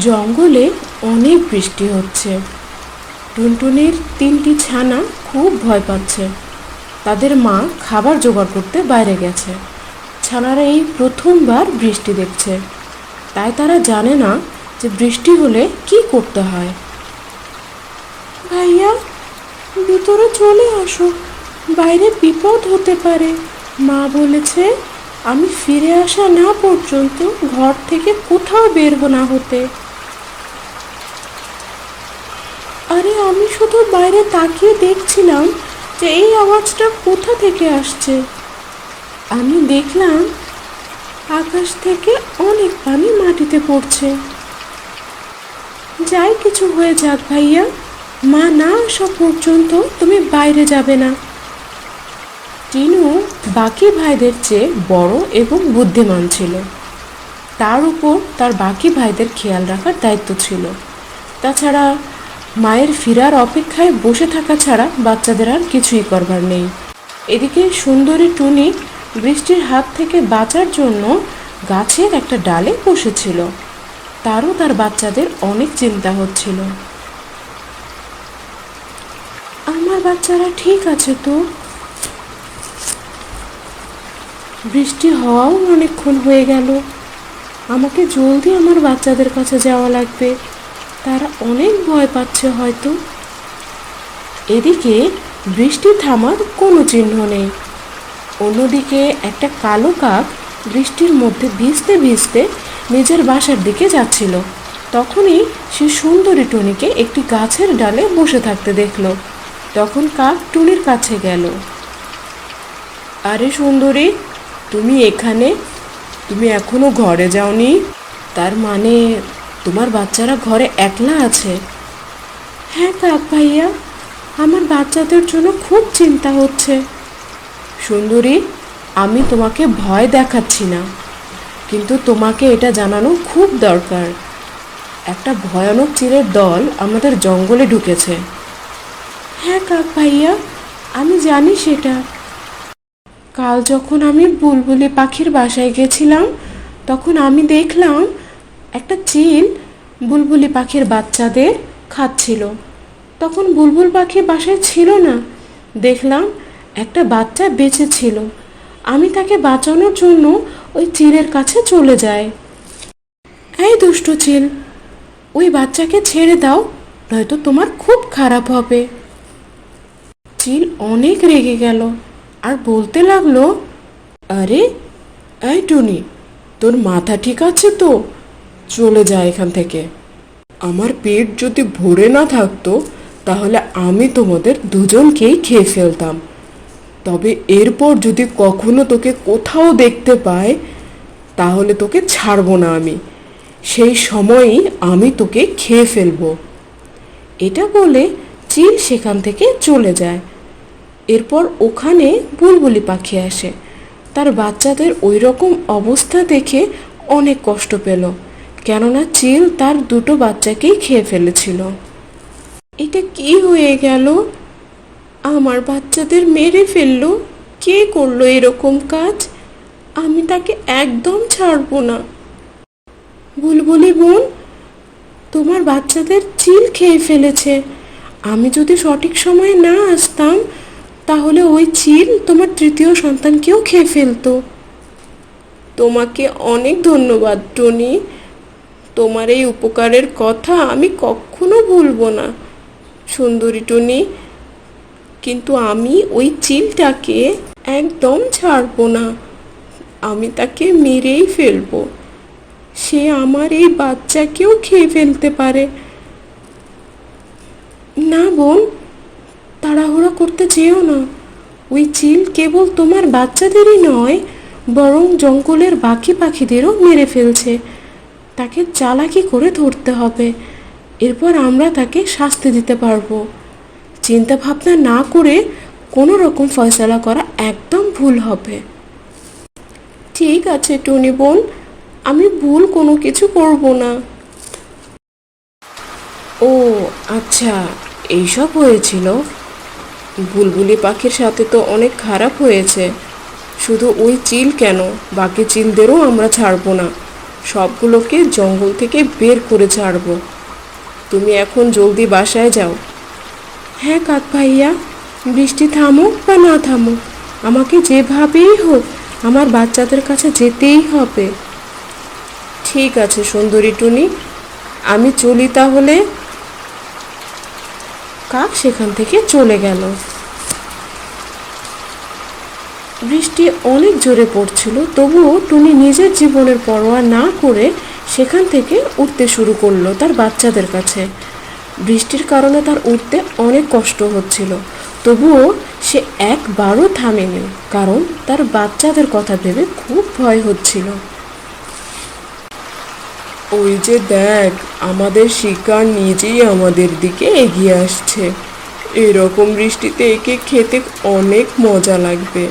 জঙ্গলে অনেক বৃষ্টি হচ্ছে। টুনটুনির তিনটি ছানা খুব ভয় পাচ্ছে। তাদের মা খাবার জোগাড় করতে বাইরে গেছে। ছানারা এই প্রথমবার বৃষ্টি দেখছে। তাই তারা জানে না যে বৃষ্টি হলে কি করতে হয়। ভাইয়া, ভিতরে চলে আসো। বাইরে বিপদ হতে পারে, মা বলেছে। আমি ফিরে আসা না পর্যন্ত ঘর থেকে কোথাও বের না হতে। আরে, আমি শুধু বাইরে তাকিয়ে দেখছিলাম যে এই আওয়াজটা কোথা থেকে আসছে। আমি দেখলাম আকাশ থেকে অনেক পানি মাটিতে পড়ছে। যাই কিছু হয়ে যাক ভাইয়া, মা না আসা পর্যন্ত তুমি বাইরে যাবে না। টিনু বাকি ভাইদের চেয়ে বড় এবং বুদ্ধিমান ছিল। তার উপর তার বাকি ভাইদের খেয়াল রাখার দায়িত্ব ছিল। তাছাড়া মায়ের ফেরার অপেক্ষায় বসে থাকা ছাড়া বাচ্চাদের আর কিছুই করবার নেই। এদিকে সুন্দরী টুনি বৃষ্টির হাত থেকে বাঁচার জন্য গাছের একটা ডালে বসেছিল। তারও তার বাচ্চাদের অনেক চিন্তা হচ্ছিল। আমার বাচ্চারা ঠিক আছে তো? বৃষ্টি হওয়াও অনেকক্ষণ হয়ে গেল। আমাকে জলদি আমার বাচ্চাদের কাছে যাওয়া লাগবে। তারা অনেক ভয় পাচ্ছে হয়তো। এদিকে বৃষ্টি থামার কোনো চিহ্ন নেই। অন্যদিকে একটা কালো কাক বৃষ্টির মধ্যে ভিজতে ভিজতে নিজের বাসার দিকে যাচ্ছিল। তখনই সে সুন্দরী টুনিকে একটি গাছের ডালে বসে থাকতে দেখল। তখন কাক টুনির কাছে গেল। আরে সুন্দরী তুমি এখানে? তুমি এখনও ঘরে যাওনি? তার মানে তোমার বাচ্চারা ঘরে একলা আছে? হ্যাঁ কাক ভাইয়া, আমার বাচ্চাদের জন্য খুব চিন্তা হচ্ছে। সুন্দরী, আমি তোমাকে ভয় দেখাচ্ছি না। কিন্তু তোমাকে এটা জানানো খুব দরকার। একটা ভয়ানক চিলের দল আমাদের জঙ্গলে ঢুকেছে। হ্যাঁ কাক ভাইয়া, আমি জানি সেটা। কাল যখন আমি বুলবুলি পাখির বাসায় গেছিলাম, তখন আমি দেখলাম একটা চিল বুলবুলি পাখির বাচ্চাদের খাচ্ছিল। তখন বুলবুল পাখি বাসায় ছিল না। দেখলাম একটা বাচ্চা বেঁচে ছিল। আমি তাকে বাঁচানোর জন্য ওই চিলের কাছে চলে যাই। এই দুষ্টু চিল, ওই বাচ্চাকে ছেড়ে দাও, নয়তো তোমার খুব খারাপ হবে। চিল অনেক রেগে গেল। আর বলতে লাগল, আরে, এই টুনি, তোর মাথা ঠিক আছে তো? চলে যা এখান থেকে। আমার পেট যদি ভরে না থাকতো, তাহলে আমি তোমাদের দুজনকেই খেয়ে ফেলতাম। তবে এরপর যদি কখনো তোকে কোথাও দেখতে পাই, তাহলে তোকে ছাড়বো না আমি। সেই সময়ই আমি তোকে খেয়ে ফেলব। এটা বলে চিল সেখান থেকে চলে যায়। এরপর ওখানে বুলবুলি পাখি আসে। তার বাচ্চাদের ওই রকম অবস্থা দেখে অনেক কষ্ট পেল, কেননা চিল তার দুটো বাচ্চাকেই খেয়ে ফেলেছিল। এটা কি হয়ে গেল? আমার বাচ্চাদের মেরে ফেলল? কে করল এরকম কাজ? আমি তাকে একদম ছাড়বো না। বুলবুলি বোন, তোমার বাচ্চাদের চিল খেয়ে ফেলেছে। আমি যদি সঠিক সময়ে না আসতাম তাহলে ওই চিল তোমার তৃতীয় সন্তানকেও খেয়ে ফেলতো। তোমাকে অনেক ধন্যবাদ, টনি। তোমার এই উপকারের কথা আমি কখনো ভুলবো না, সুন্দরী টনি। কিন্তু আমি ওই চিলটাকে একদম ছাড়বো না। আমি তাকে মেরেই ফেলব। সে আমার এই বাচ্চাকেও খেয়ে ফেলতে পারে। না বোন তাড়াহুড়ো করতে যেও না। ওই চিল কেবল তোমার বাচ্চাদেরই নয়, বরং জঙ্গলের বাকি পাখিদেরও মেরে ফেলছে। তাকে চালাকি করে ধরতে হবে। এরপর আমরা তাকে শাস্তি দিতে পারব। চিন্তা ভাবনা না করে কোনো রকম ফয়সলা করা একদম ভুল হবে। ঠিক আছে, টনি বোন, আমি ভুল কোনো কিছু করব না। ও আচ্ছা এইসব হয়েছিল? বুলবুলি পাখির সাথে তো অনেক খারাপ হয়েছে। শুধু ওই চিল কেন? বাকি চিলদেরও আমরা ছাড়বো না। সবগুলোকে জঙ্গল থেকে বের করে ছাড়বো। তুমি এখন জলদি বাসায় যাও। হ্যাঁ কাক ভাইয়া, বৃষ্টি থামুক বা না থামুক, আমাকে যেভাবেই হোক আমার বাচ্চাদের কাছে যেতেই হবে। ঠিক আছে সুন্দরী টুনি, আমি চলি তাহলে। কাক সেখান থেকে চলে গেল। বৃষ্টি অনেক জোরে পড়ছিল, তবুও টুনি নিজের জীবনের পরোয়া না করে সেখান থেকে উঠতে শুরু করল তার বাচ্চাদের কাছে। বৃষ্টির কারণে তার উঠতে অনেক কষ্ট হচ্ছিল, তবুও সে একবারও থামেনি, কারণ তার বাচ্চাদের কথা ভেবে খুব ভয় হচ্ছিল। ওই যে দেখ আমাদের শিকার নিজেই আমাদের দিকে এগিয়ে আসছে। এরকম বৃষ্টিতে একে খেতে অনেক মজা লাগবে।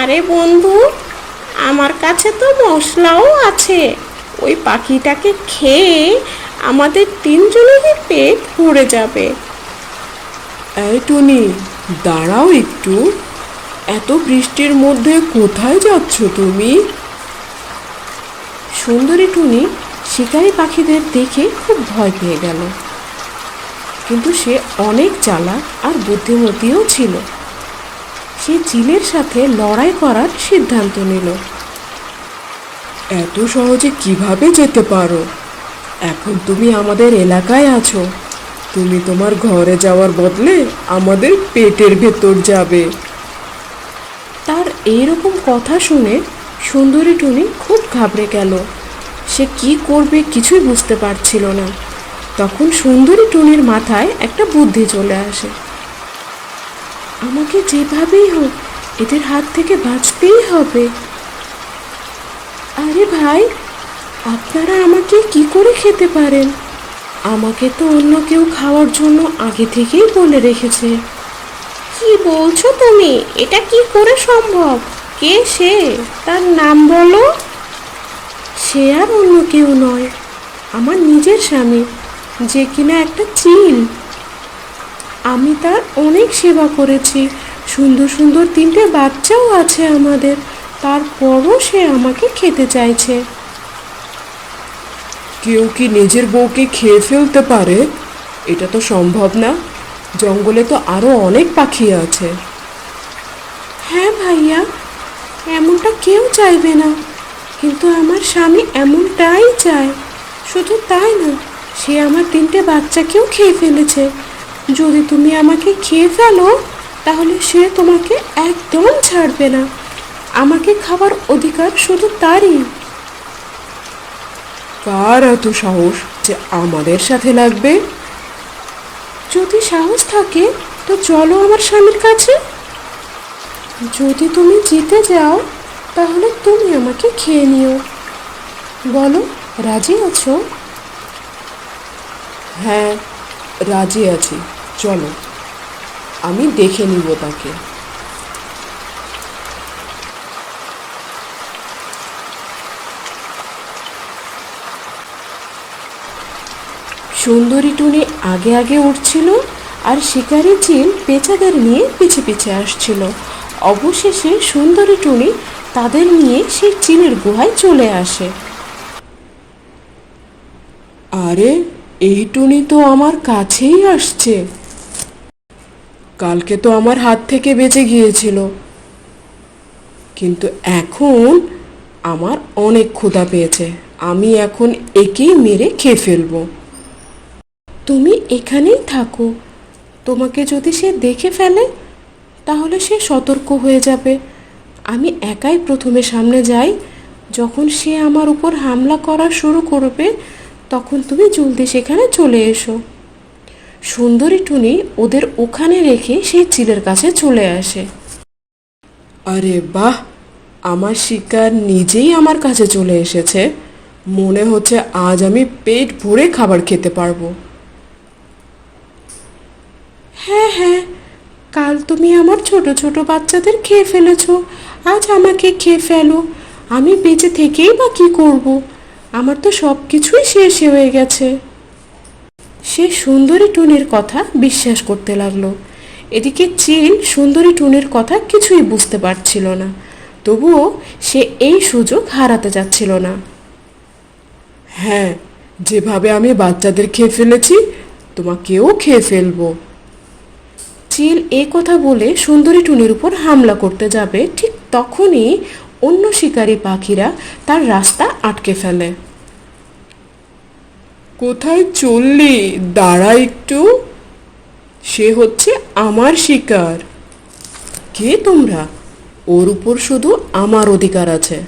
আরে বন্ধু আমার কাছে তো মশলাও আছে। ওই পাখিটাকে খেয়ে আমাদের তিনজনেরই পেট ভরে যাবে। এই টুনি দাঁড়াও একটু। এত বৃষ্টির মধ্যে কোথায় যাচ্ছ তুমি? সুন্দরী টুনি শিকারী পাখিদের দেখে খুব ভয় পেয়ে গেল। কিন্তু সে অনেক চালাক আর বুদ্ধিমতীও ছিল। সে চিলের সাথে লড়াই করার সিদ্ধান্ত নিল। এত সহজে কীভাবে যেতে পারো? এখন তুমি আমাদের এলাকায় আছো। তুমি তোমার ঘরে যাওয়ার বদলে আমাদের পেটের ভেতর যাবে। তার এইরকম কথা শুনে সুন্দরী টুনি খুব ঘাবড়ে গেল। সে কি করবে কিছুই বুঝতে পারছিল না। তখন সুন্দরী টুনির মাথায় একটা বুদ্ধি চলে আসে। আমাকে যেভাবেই হোক এদের হাত থেকে বাঁচতেই হবে। আরে ভাই, আপনারা আমাকে কি করে খেতে পারেন? আমাকে তো অন্য কেউ খাওয়ার জন্য আগে থেকেই বলে রেখেছে। কি বলছো তুমি? এটা কি করে সম্ভব? কে সে? তার নাম বলো। সে আর অন্য কেউ নয় আমার নিজের স্বামী যে কিনা একটা চিল আমি তার অনেক সেবা করেছি সুন্দর সুন্দর তিনটে বাচ্চাও আছে আমাদের তারপরও সে আমাকে খেতে চাইছে। কেউ কি নিজের বউকে খেয়ে ফেলতে পারে? এটা তো সম্ভব না জঙ্গলে তো আরও অনেক পাখি আছে। হ্যাঁ ভাইয়া এমনটা কেউ চাইবে না। কিন্তু আমার স্বামী এমনটাই চায়। শুধু তাই না সে আমার তিনটে বাচ্চাকেও খেয়ে ফেলেছে। যদি তুমি আমাকে খেয়ে ফেলো তাহলে সে তোমাকে একদম ছাড়বে না। আমাকে খাবার অধিকার শুধু তারই। কার এত সাহস যে আমাদের সাথে লাগবে? যদি সাহস থাকে তো চলো আমার স্বামীর কাছে। যদি তুমি জিতে যাও তাহলে তুমি আমাকে খেয়ে নিও। বলো রাজি আছো? হ্যাঁ রাজি আছি। চলো আমি দেখে নিব তাকে। সুন্দরী টুনি আগে আগে উঠছিল আর শিকারি চিল পেঁচাদের নিয়ে পিছে পিছে আসছিল। অবশেষে সুন্দরী টুনি তাদের নিয়ে সেই চিলের গুহায় চলে আসে। আরে এই টুনি তো আমার কাছেই আসছে। কালকে তো আমার হাত থেকে বেঁচে গিয়েছিল। কিন্তু এখন আমার অনেক ক্ষুধা পেয়েছে। আমি এখন একেই মেরে খেয়ে ফেলব। তুমি এখানেই থাকো। তোমাকে যদি সে দেখে ফেলে তাহলে সে সতর্ক হয়ে যাবে। আমি একাই প্রথমে সামনে যাই যখন সে আমার উপর হামলা করা শুরু করবে তখন তুমি জলদি সেখানে চলে এসো। সুন্দরী টুনি ওদের ওখানে রেখে সেই চিলের কাছে চলে আসে। আরে বাহ! আমার শিকার নিজেই আমার কাছে চলে এসেছে। মনে হচ্ছে আজ আমি পেট ভরে খাবার খেতে পারব। হ্যাঁ হ্যাঁ কাল তুমি আমার ছোট ছোট বাচ্চাদের খেয়ে ফেলেছো। আজ আমাকে খেয়ে ফেলো। আমি বেঁচে থেকেই বা কী করব? আমার তো সব কিছুই শেষ হয়ে গেছে। সে সুন্দরী টুনির কথা বিশ্বাস করতে লাগল। এদিকে চিল সুন্দরী টুনির কথা কিছুই বুঝতে পারছিল না। তবুও সে এই সুযোগ হারাতে যাচ্ছিল না। হ্যাঁ যেভাবে আমি বাচ্চাদের খেয়ে ফেলেছি তোমাকেও খেয়ে ফেলব। চিল এ কথা বলে সুন্দরী টুনির উপর হামলা করতে যাবে ঠিক তখনই অন্য শিকারী পাখিরা তার রাস্তা আটকে ফেলে। কোথায় চললি? দাঁড়া একটু। সে হচ্ছে আমার শিকার। কে তোমরা? ওর উপর শুধু আমার অধিকার আছে।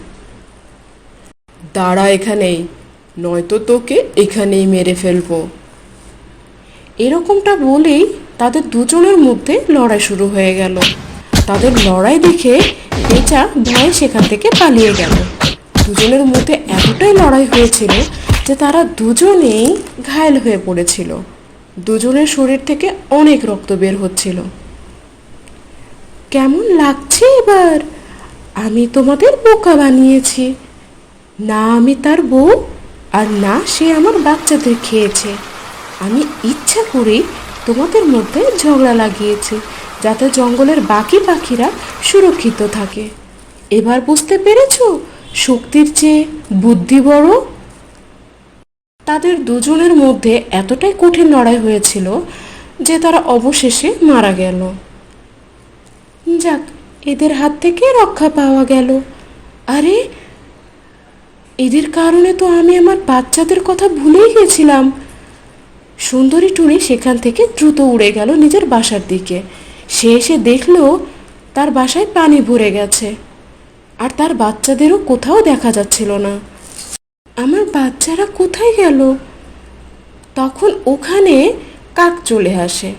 দাঁড়া এখানেই, নয়তো তোকে এখানেই মেরে ফেলব। এরকমটা বলেই তাদের দুজনের মধ্যে লড়াই শুরু হয়ে গেল। তাদের লড়াই দেখে বেচা ভয়ে সেখান থেকে পালিয়ে গেল। দুজনের মধ্যে এতটাই লড়াই হয়েছিল যে তারা দুজনেই ঘায়েল হয়ে পড়েছিল। দুজনের শরীর থেকে অনেক রক্ত বের হচ্ছিল। কেমন লাগছে এবার? আমি তোমাদের বোকা বানিয়েছি। না আমি তার বউ আর না সে আমার বাচ্চাদের খেয়েছে। আমি ইচ্ছা করেই তোমাদের মধ্যে ঝগড়া লাগিয়েছি। যাতে জঙ্গলের বাকি পাখিরা সুরক্ষিত থাকে। এবার বুঝতে পেরেছ শক্তির চেয়ে বুদ্ধি বড়? তাদের দুজনের মধ্যে এতটাই কঠিন লড়াই হয়েছিল যে তারা অবশেষে মারা গেল। যাক, এদের হাত থেকে রক্ষা পাওয়া গেল। আরে, এদের কারণে তো আমি আমার বাচ্চাদের কথা ভুলেই গেছিলাম। সুন্দরী টুনি সেখান থেকে দ্রুত উড়ে গেল নিজের বাসার দিকে। সে এসে দেখল তার বাসায় পানি ভরে গেছে, আর তার বাচ্চাদেরও কোথাও দেখা যাচ্ছিল না। আমার বাচ্চারা কোথায় গেল? তখন ওখানে কাক চলে আসে।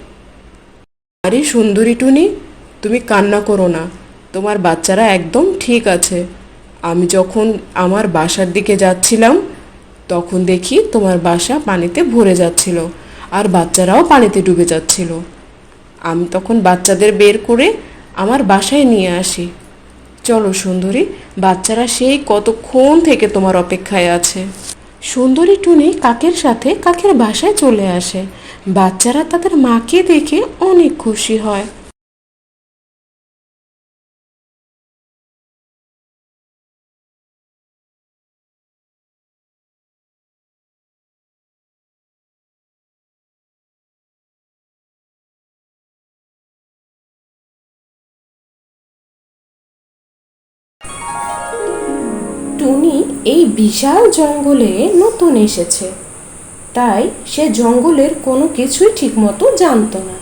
আরে সুন্দরী টুনি, তুমি কান্না করো না, তোমার বাচ্চারা একদম ঠিক আছে। আমি যখন আমার বাসার দিকে যাচ্ছিলাম, তখন দেখি তোমার বাসা পানিতে ভরে যাচ্ছিল, আর বাচ্চারাও পানিতে ডুবে যাচ্ছিল। আমি তখন বাচ্চাদের বের করে আমার বাসায় নিয়ে আসি। চলো সুন্দরী, বাচ্চারা সেই কতক্ষণ থেকে তোমার অপেক্ষায় আছে? সুন্দরী টুনি কাকের সাথে কাকের বাসায় চলে আসে। বাচ্চারা তাদের মাকে দেখে অনেক খুশি হয়। বিশাল জঙ্গলে নতুন এসেছে। তাই সে জঙ্গলের কোনো কিছুই ঠিকমতো জানতো না।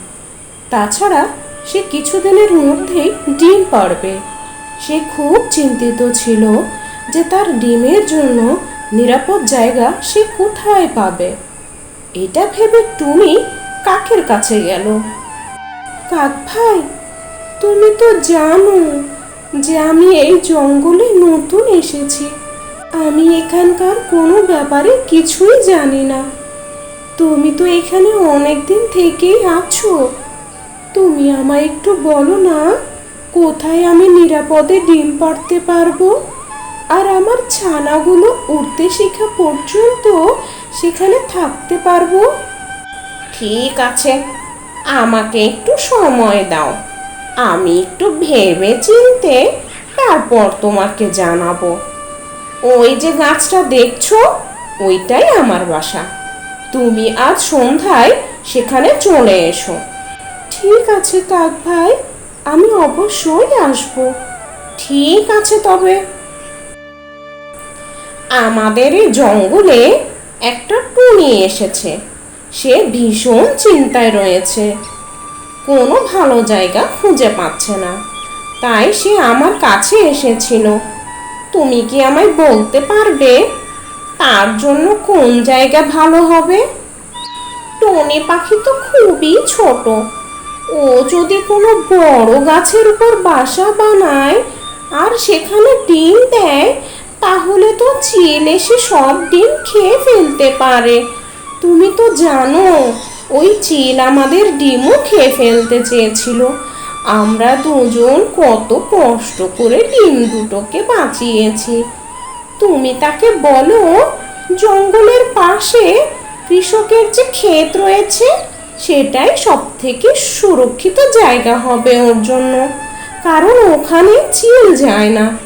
তাছাড়া সে কিছুদিনের মধ্যেই ডিম পারবে। সে খুব চিন্তিত ছিল যে তার ডিমের জন্য নিরাপদ জায়গা সে কোথায় পাবে। এটা ভেবে টুনি কাকের কাছে গেল। কাক ভাই, তুমি তো জানো যে আমি এই জঙ্গলে নতুন এসেছি। আমি এখানকার কোনো ব্যাপারে কিছুই জানি না। তুমি তো এখানে অনেক দিন থেকেই আছো। তুমি আমায় একটু বলো না, কোথায় আমি নিরাপদে ডিম পাড়তে পারব? আর আমার ছানাগুলো উড়তে শেখা পর্যন্ত সেখানে থাকতে পারব? ঠিক আছে, আমাকে একটু সময় দাও। আমি একটু ভেবে চিনতে তারপর তোমাকে জানাব। ওই যে গাছটা দেখছ, ওইটাই আমার বাসা। তুমি আজ সন্ধ্যায় সেখানে চলে এসো। ঠিক আছে, কাক ভাই, আমি অবশ্যই আসব। ঠিক আছে তবে। আমাদের এই জঙ্গলে একটা টুনি এসেছে। সে ভীষণ চিন্তায় রয়েছে। কোনো ভালো জায়গা খুঁজে পাচ্ছে না। তাই সে আমার কাছে এসেছিল। তুমি কি আমায় বলতে পারবে? তার জন্য কোন জায়গা ভালো হবে? টনি পাখি তো খুবই ছোট। ও যদি কোনো বড় গাছের উপর বাসা বানায় আর সেখানে ডিম দেয়, তাহলে তো চিল এসে সব ডিম খেয়ে ফেলতে পারে। তুমি তো জানো, ওই চিল আমাদের ডিমও খেয়ে ফেলতে চেয়েছিল। আমরা দুজন কত কষ্ট করে ডিম দুটোকে বাঁচিয়েছি। তুমি তাকে বলো, জঙ্গলের পাশে কৃষকের যে ক্ষেত রয়েছে, সেটাই সব থেকে সুরক্ষিত জায়গা হবে ওর জন্য। কারণ ওখানে চিল যায় না।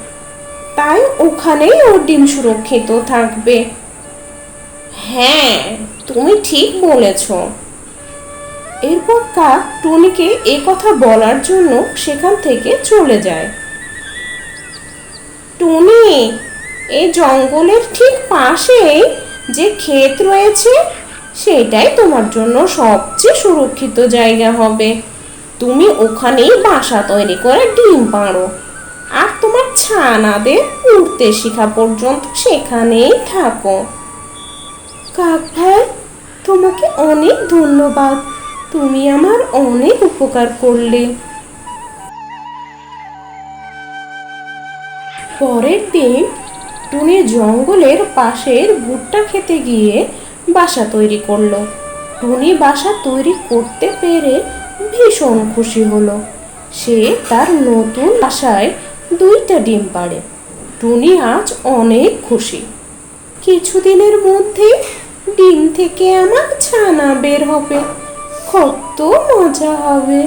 তাই ওখানেই ওর ডিম সুরক্ষিত থাকবে। হ্যাঁ তুমি ঠিক বলেছ। এরপর কাক টুনিকে এ কথা বলার জন্য সেখান থেকে চলে যায়। টুনি এই জঙ্গলের ঠিক পাশেই যে ক্ষেত রয়েছে, সেটাই তোমার জন্য সবচেয়ে সুরক্ষিত জায়গা হবে। তুমি ওখানেই বাসা তৈরি করে ডিম পাড়ো। আর তোমার ছানাদের উঠতে শেখা পর্যন্ত সেখানেই থাকো। কাক ভাই, তোমাকে অনেক ধন্যবাদ। তুমি আমার অনেক উপকার করলে। পরের দিন টুনি জঙ্গলের পাশের ভুট্টা খেতে গিয়ে বাসা তৈরি করল। টুনি বাসা তৈরি করতে পেরে ভীষণ খুশি হলো। সে তার নতুন বাসায় দুইটা ডিম পাড়ে। টুনি আজ অনেক খুশি। কিছুদিনের মধ্যে ডিম থেকে আমার ছানা বের হবে। কত মজা হবে।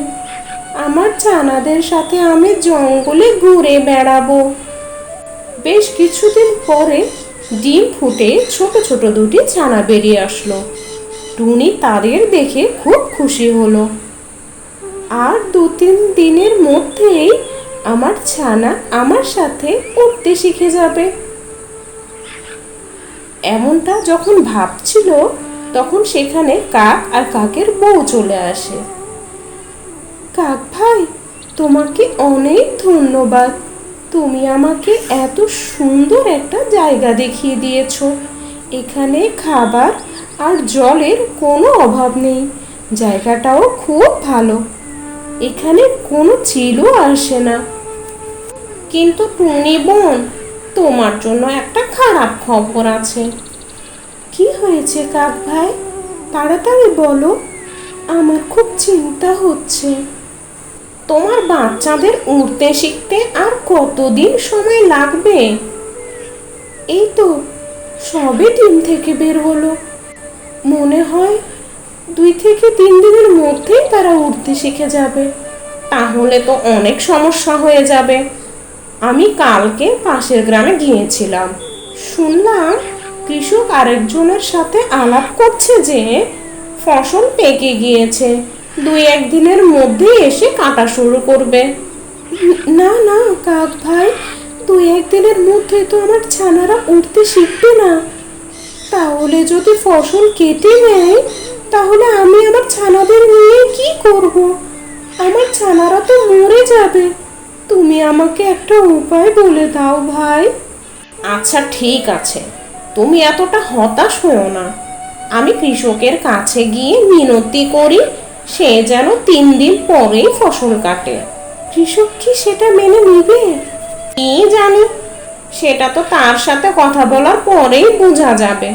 আমার ছানাদের সাথে আমি জঙ্গলে ঘুরে বেড়াবো। বেশ কিছুদিন পরে ডিম ফুটে ছোট ছোট দুটি ছানা বেরিয়ে আসলো। টুনি তাদের দেখে খুব খুশি হলো। আর দু তিন দিনের মধ্যেই আমার ছানা আমার সাথে উঠতে শিখে যাবে। এমনটা যখন ভাবছিল তখন সেখানে কাক আর কাকের বউ চলে আসে। কাক ভাই, তোমাকে অনেক ধন্যবাদ। তুমি আমাকে এত সুন্দর একটা জায়গা দেখিয়ে দিয়েছ। এখানে খাবার আর জলের কোনো অভাব নেই। জায়গাটাও খুব ভালো। এখানে কোনো চিলও আসে না। কিন্তু টুনি বোন, তোমার জন্য একটা খারাপ খবর আছে। কি হয়েছে কাক ভাই? তাড়াতাড়ি বলো। আমার খুব চিন্তা হচ্ছে। তোমার বাচ্চাদের উড়তে শিখতে আর কতদিন সময় লাগবে? এই তো সবে ডিম থেকে বের হলো। মনে হয় দুই থেকে তিন দিনের মধ্যেই তারা উঠতে শিখে যাবে। তাহলে তো অনেক সমস্যা হয়ে যাবে। আমি কালকে পাশের গ্রামে গিয়েছিলাম। শুনলাম কৃষক আরেকজনের সাথে আলাপ করছে যে ফসল পেকে গিয়েছে। দুই একদিনের মধ্যে এসে কাটা শুরু করবে। না না, কাক ভাই, দুই একদিনের মধ্যে তো আমার ছানারা উঠতে শিখবে না। তাহলে যদি ফসল কেটে নেয়, তাহলে আমি আমার ছানাদের নিয়ে কি করব? আমার ছানারা তো মরে যাবে। তুমি আমাকে একটা উপায় বলে দাও ভাই। আচ্ছা ঠিক আছে। তুমি এতটা হতাশ হও না। আমি কৃষকের কাছে গিয়ে মিনতি করি, সে যেন তিন দিন পরেই ফসল কাটে। কৃষক কি সেটা মেনে নিবে? কি জানি। সেটা তো তার সাথে কথা বলার পরেই বোঝা যাবে।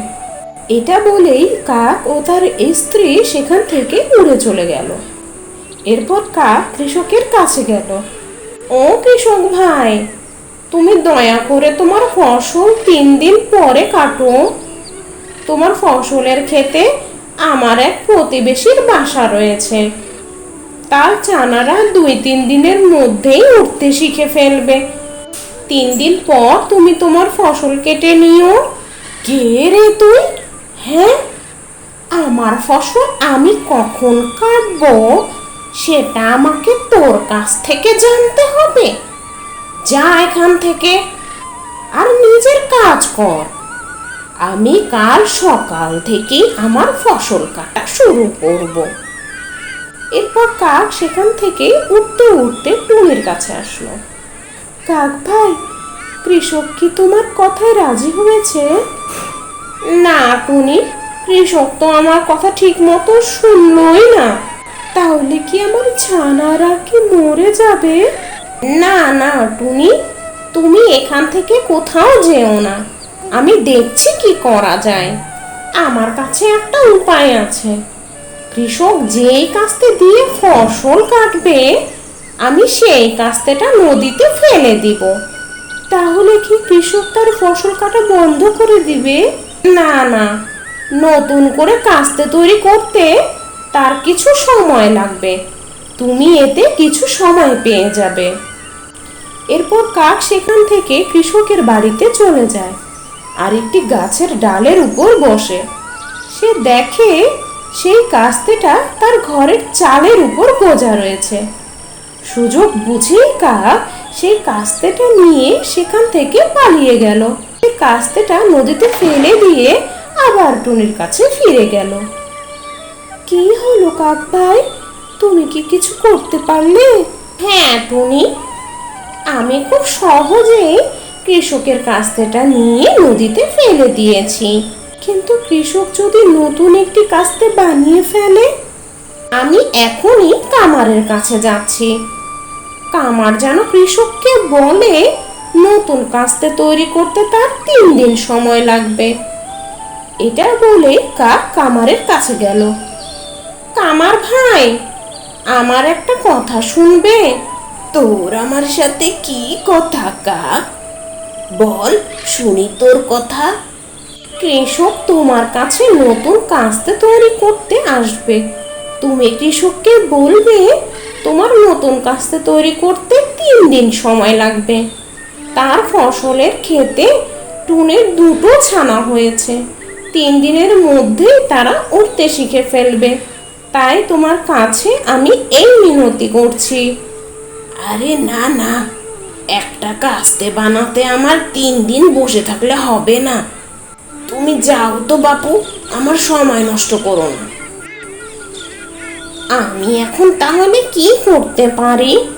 এটা বলেই কাক ও তার স্ত্রী সেখান থেকে উড়ে চলে গেল। এরপর কাক কৃষকের কাছে গেল। ও কৃষক ভাই তুমি দয়া করে তোমার ফসল তিন দিন পরে কাটো। তোমার ফসলের ক্ষেতে আমার এক প্রতিবেশীর বাসা রয়েছে। তার চানারা দুই তিন দিনের মধ্যেই উঠতে শিখে ফেলবে। তিন দিন পর তুমি তোমার ফসল কেটে নিও। কে রে তুই? হ্যাঁ? আমার ফসল আমি কখন কাটবো? সেটা আমাকে তোর কাছ থেকে জানতে হবে। যা এখান থেকে, আর নিজের কাজ কর। আমি কাল সকাল থেকে আমার ফসল কাটা শুরু করব। এরপর কাক সেখান থেকে উঠতে উঠতে টুনির কাছে আসলো। কাক ভাই, কৃষক কি তোমার কথায় রাজি হয়েছে? না টুনি, কৃষক তো আমার কথা ঠিক মতো শুনলই না। তাহলে কি আমার ছানারা কি মরে যাবে? না না, টুনি, তুমি এখান থেকে কোথাও যেও না। আমি দেখছি কি করা যায়। আমার কাছে একটা উপায় আছে। কৃষক যেই কাস্তে দিয়ে ফসল কাটবে, আমি সেই কাস্তেটা নদীতে ফেলে দিব। তাহলে কি কৃষক তার ফসল কাটা বন্ধ করে দিবে? না না। নতুন করে কাস্তে তৈরি করতে তার কিছু সময় লাগবে। তুমি এতে কিছু সময় পেয়ে যাবে। এরপর কাক সেখান থেকে কৃষকের বাড়িতে চলে যায় আর একটি গাছের ডালের উপর বসে। সে দেখে সেই কাস্তেটা তার ঘরের চালের উপর গোজা রয়েছে। সুযোগ বুঝেই কাক সেই কাস্তেটা নিয়ে সেখান থেকে পালিয়ে গেল। সেই কাস্তেটা নদীতে ফেলে দিয়ে আবার টুনির কাছে ফিরে গেল। কি হলো কাক ভাই? তুমি কি কিছু করতে পারলে? হ্যাঁ টুনি। আমি খুব সহজেই কৃষকের কাস্তেটা নিয়ে নদীতে ফেলে দিয়েছি। কিন্তু কৃষক যদি নতুন একটি কাস্তে বানিয়ে ফেলে, আমি এখনই কামারের কাছে যাচ্ছি। কামার যেন কৃষককে বলে, নতুন কাস্তে তৈরি করতে তার তিন দিন সময় লাগবে। এটা বলে কাক কামারের কাছে গেল। কামার ভাই, আমার একটা কথা শুনবে? তোর আমার সাথে কি কথা কাক বল, শুনি তোর কথা। কৃষক তোমার কাছে নতুন কাস্তে তৈরি করতে আসবে। তুমি কৃষককে বলবে, তোমার নতুন কাস্তে তৈরি করতে তিন দিন সময় লাগবে। তার ফসলের খেতে টুনের দুটো ছানা হয়েছে। তিন দিনের মধ্যেই তারা উঠতে শিখে ফেলবে। তাই তোমার কাছে আমি এই মিনতি করছি। আরে না না। একটা কাস্তে বানাতে আমার তিন দিন বসে থাকলে হবে না। তুমি যাও তো বাপু, আমার সময় নষ্ট করো না। আমি এখন তাহলে কি করতে পারি?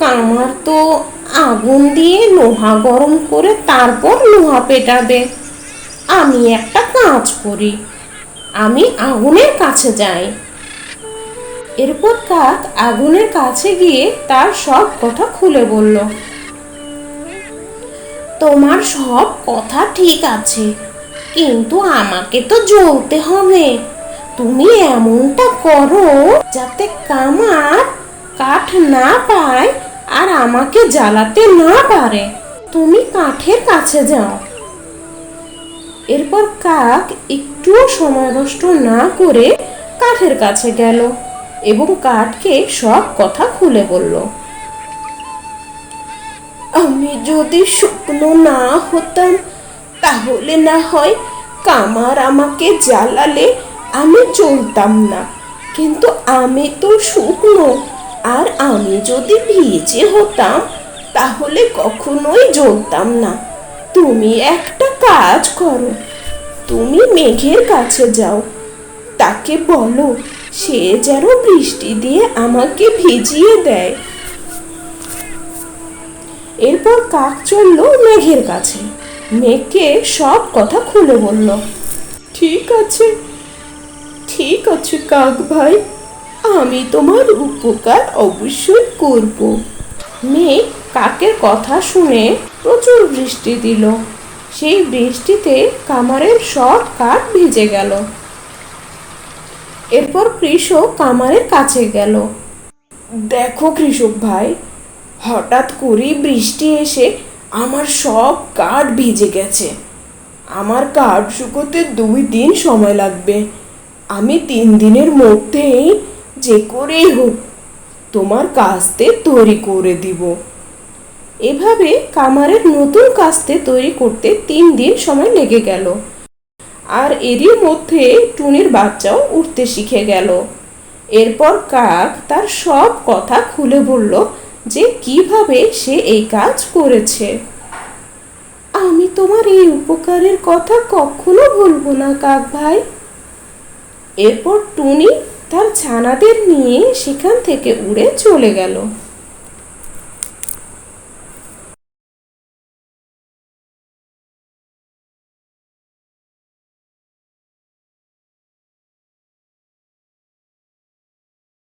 আমার তো আগুন দিয়ে লোহা গরম করে তারপর লোহা পেটাবে। আমি একটা কাজ করি। আমি আগুনের কাছে যাই। এরপর কাক আগুনের কাছে গিয়ে তার সব কথা খুলে বলল। তোমার সব কথা ঠিক আছে, কিন্তু আমাকে তো জ্বলতে হবে। তুমি এমনটা করো যাতে কামার কাঠ না পায় আর আমাকে জ্বালাতে না পারে। তুমি কাঠের কাছে যাও এরপর কাক একটুও সময় নষ্ট না করে কাঠের কাছে গেল। এবং কাঠকে সব কথা খুলে বলল, আমি যদি শুকনো না হতাম, তাহলে না হয় কামার আমাকে জ্বালালে আমি জ্বলতাম না। কিন্তু আমি তো শুকনো, আর আমি যদি ভিজে হতাম, তাহলে কখনোই জ্বলতাম না। তুমি একটা কাজ করো, তুমি মেঘের কাছে যাও, তাকে বলো সে যেন বৃষ্টি দিয়ে আমাকে ভিজিয়ে দেয়। এরপর কাক চলল মেঘের কাছে। মেঘকে সব কথা খুলে বলল, ঠিক আছে ঠিক আছে কাক ভাই, আমি তোমার উপকার অবশ্যই করব। মেঘ কাকের কথা শুনে প্রচুর বৃষ্টি দিল। সেই বৃষ্টিতে কামারের সব কাক ভিজে গেল। এরপর কৃষক কামারের কাছে গেল। দেখো কৃষক ভাই, হঠাৎ করেই বৃষ্টি এসে আমার সব কাঠ ভিজে গেছে। আমার কাঠ শুকোতে দুই দিন সময় লাগবে। আমি তিন দিনের মধ্যেই যে করেই হোক তোমার কাস্তে তৈরি করে দিব। এভাবে কামারের নতুন কাস্তে তৈরি করতে তিন দিন সময় লেগে গেল। আর এরই মধ্যে টুনির বাচ্চাও উঠতে শিখে গেল। এরপর কাক তার সব কথা খুলে বলল যে কীভাবে সে এই কাজ করেছে। আমি তোমার এই উপকারের কথা কখনো ভুলবো না, কাক ভাই। এরপর টুনি তার ছানাদের নিয়ে সেখান থেকে উড়ে চলে গেল।